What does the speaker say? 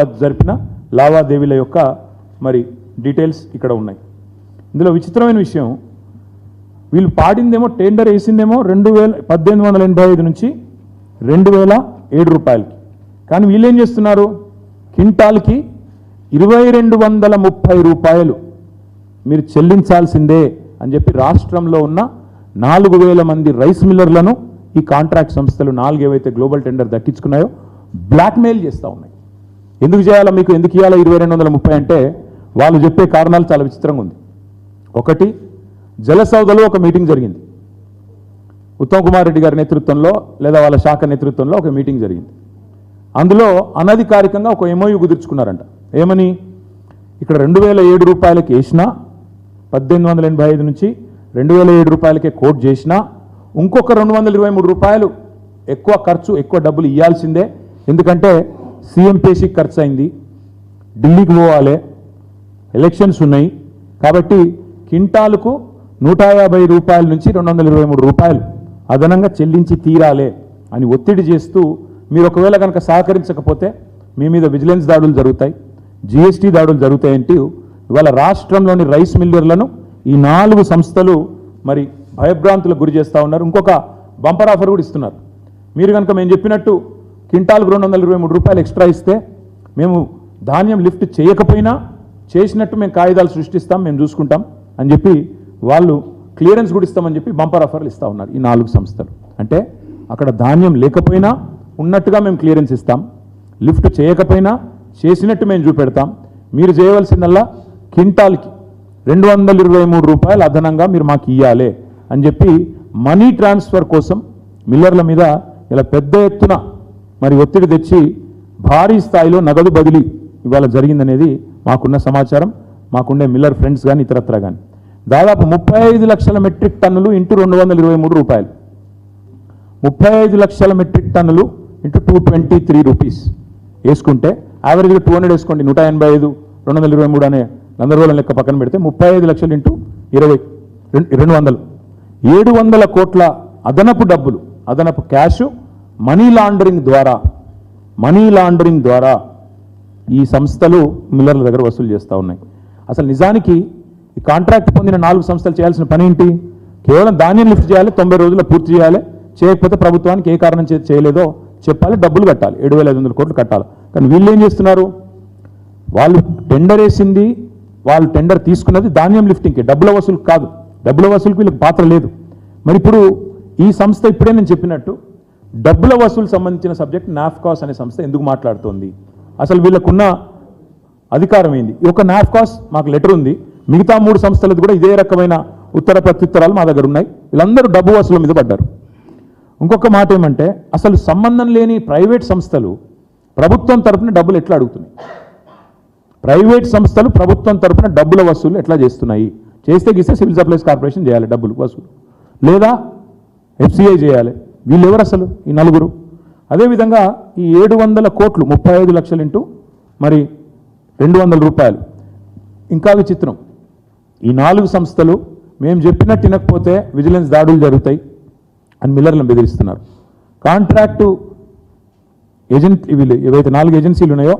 జరిపిన లావాదేవీల యొక్క మరి డీటెయిల్స్ ఇక్కడ ఉన్నాయి. ఇందులో విచిత్రమైన విషయం వీళ్ళు పాడిందేమో టెండర్ వేసిందేమో రెండు వేల పద్దెనిమిది వందల ఎనభై ఐదు నుంచి రెండు వేల ఏడు రూపాయలకి. కానీ వీళ్ళేం చేస్తున్నారు? క్వింటాల్కి ఇరవై రెండు వందల ముప్పై రూపాయలు మీరు చెల్లించాల్సిందే అని చెప్పి రాష్ట్రంలో ఉన్న నాలుగు వేల మంది రైస్ మిల్లర్లను ఈ కాంట్రాక్ట్ సంస్థలు నాలుగు ఏవైతే గ్లోబల్ టెండర్ దక్కించుకున్నాయో బ్లాక్మెయిల్ చేస్తూ ఉన్నాయి. ఎందుకు చేయాలా మీకు ఎందుకు ఇవ్వాలా ఇరవై రెండు వందల ముప్పై అంటే వాళ్ళు చెప్పే కారణాలు చాలా విచిత్రంగా ఉంది. ఒకటి జలసౌదలో ఒక మీటింగ్ జరిగింది. ఉత్తమ్ కుమార్ రెడ్డి గారి నేతృత్వంలో లేదా వాళ్ళ శాఖ నేతృత్వంలో ఒక మీటింగ్ జరిగింది. అందులో అనధికారికంగా ఒక ఎంఓయూ కుదుర్చుకున్నారంట. ఏమని? ఇక్కడ రెండు వేల ఏడు రూపాయలకి వేసినా పద్దెనిమిది వందల ఎనభై ఐదు నుంచి రెండు వేల ఏడు రూపాయలకే కోట్ చేసినా ఇంకొక రెండు వందల ఇరవై మూడు రూపాయలు ఎక్కువ ఖర్చు ఎక్కువ డబ్బులు ఇవ్వాల్సిందే ఎందుకంటే సీఎం పేషికి ఖర్చు అయింది ఢిల్లీకి పోవాలి. ఎలక్షన్స్ ఉన్నాయి. కాబట్టి కింటాలకు నూట యాభై రూపాయల నుంచి రెండు వందల ఇరవై మూడు రూపాయలు అదనంగా చెల్లించి తీరాలే అని ఒత్తిడి చేస్తూ మీరు ఒకవేళ కనుక సహకరించకపోతే మీ మీద విజిలెన్స్ దాడులు జరుగుతాయి. జిఎస్టీ దాడులు జరుగుతాయంటూ ఇవాళ రాష్ట్రంలోని రైస్ మిల్లర్లను ఈ నాలుగు సంస్థలు మరి భయభ్రాంతులకు గురి చేస్తూ ఉన్నారు. ఇంకొక బంపర్ ఆఫర్ కూడా ఇస్తున్నారు. మీరు కనుక మేము చెప్పినట్టు క్వింటాల్కు రెండు వందల ఇరవై మూడు రూపాయలు ఎక్స్ట్రా ఇస్తే మేము ధాన్యం లిఫ్ట్ చేయకపోయినా చేసినట్టు మేము కాగితాలు సృష్టిస్తాం మేము చూసుకుంటాం అని చెప్పి వాళ్ళు క్లియరెన్స్ కూడా ఇస్తామని చెప్పి బంపర్ ఆఫర్లు ఇస్తూ ఉన్నారు ఈ నాలుగు సంస్థలు. అంటే అక్కడ ధాన్యం లేకపోయినా ఉన్నట్టుగా మేము క్లియరెన్స్ ఇస్తాం లిఫ్ట్ చేయకపోయినా చేసినట్టు మేము చూపెడతాం. మీరు చేయవలసిందల్లా క్వింటాల్కి రెండు వందల ఇరవై మూడు రూపాయలు అదనంగా మీరు మాకు ఇవ్వాలి అని చెప్పి మనీ ట్రాన్స్ఫర్ కోసం మిల్లర్ల మీద ఇలా పెద్ద ఎత్తున మరి ఒత్తిడి తెచ్చి భారీ స్థాయిలో నగదు బదిలీ ఇవాళ జరిగిందనేది మాకున్న సమాచారం మాకుండే మిల్లర్ ఫ్రెండ్స్ కానీ ఇతరత్ర కానీ దాదాపు ముప్పై ఐదు లక్షల మెట్రిక్ టన్నులు ఇంటూ రెండు వందల ఇరవై మూడు రూపాయలు. ముప్పై ఐదు లక్షల మెట్రిక్ టన్నులు into two twenty three rupees వేసుకుంటే యావరేజ్గా టూ హండ్రెడ్ వేసుకోండి నూట ఎనభై ఐదు రెండు వందల ఇరవై మూడు అనే గందరగోళం లెక్క పక్కన పెడితే ముప్పై ఐదు లక్షలు ఇంటూ ఇరవై రెండు రెండు వందలు. ఏడు వందల కోట్ల అదనపు డబ్బులు అదనపు క్యాష్ మనీ లాండరింగ్ ద్వారా మనీ లాండరింగ్ ద్వారా ఈ సంస్థలు మిల్లర్ల దగ్గర వసూలు చేస్తూ ఉన్నాయి. అసలు నిజానికి ఈ కాంట్రాక్ట్ పొందిన నాలుగు సంస్థలు చేయాల్సిన పని ఏంటి? కేవలం ధాన్యం లిఫ్ట్ చేయాలి తొంభై రోజుల్లో పూర్తి చేయాలి చేయకపోతే ప్రభుత్వానికి ఏ కారణం చేతి చేయలేదో చెప్పాలి డబ్బులు కట్టాలి ఏడు వేల ఐదు వందల కోట్లు కట్టాలి. కానీ వీళ్ళు ఏం చేస్తున్నారు? వాళ్ళు టెండర్ వేసింది వాళ్ళు టెండర్ తీసుకున్నది ధాన్యం లిఫ్టింగ్కి డబ్బుల వసూలు కాదు. డబ్బుల వసూలుకి వీళ్ళకి పాత్ర లేదు. మరి ఇప్పుడు ఈ సంస్థ ఇప్పుడే నేను చెప్పినట్టు డబ్బుల వసూలు సంబంధించిన సబ్జెక్ట్ నాఫ్కాస్ అనే సంస్థ ఎందుకు మాట్లాడుతోంది? అసలు వీళ్ళకున్న అధికారం ఏంది? ఒక నాఫ్కాస్ మాకు లెటర్ ఉంది. మిగతా మూడు సంస్థలది కూడా ఇదే రకమైన ఉత్తర ప్రత్యుత్తరాలు మా దగ్గర ఉన్నాయి. వీళ్ళందరూ డబ్బు వసూలు మీద పడ్డారు. ఇంకొక మాట ఏమంటే అసలు సంబంధం లేని ప్రైవేట్ సంస్థలు ప్రభుత్వం తరపున డబ్బులు ఎట్లా అడుగుతున్నాయి? ప్రైవేట్ సంస్థలు ప్రభుత్వం తరపున డబ్బుల వసూలు ఎట్లా చేస్తున్నాయి? చేస్తే గీస్తే సివిల్ సప్లైస్ కార్పొరేషన్ చేయాలి డబ్బులు వసూలు. లేదా ఎఫ్సిఐ చేయాలి. వీళ్ళు ఎవరు అసలు? ఈ నలుగురు. అదేవిధంగా ఈ ఏడు వందల కోట్లు ముప్పై ఐదు లక్షలు ఇంటూ మరి రెండు వందల రూపాయలు. ఇంకా విచిత్రం. ఈ నాలుగు సంస్థలు మేము చెప్పినట్టు వినకపోతే విజిలెన్స్ దాడులు జరుగుతాయి అని మిల్లర్లను బెదిరిస్తున్నారు. కాంట్రాక్టు ఏజెంట్ వీళ్ళు ఏవైతే నాలుగు ఏజెన్సీలు ఉన్నాయో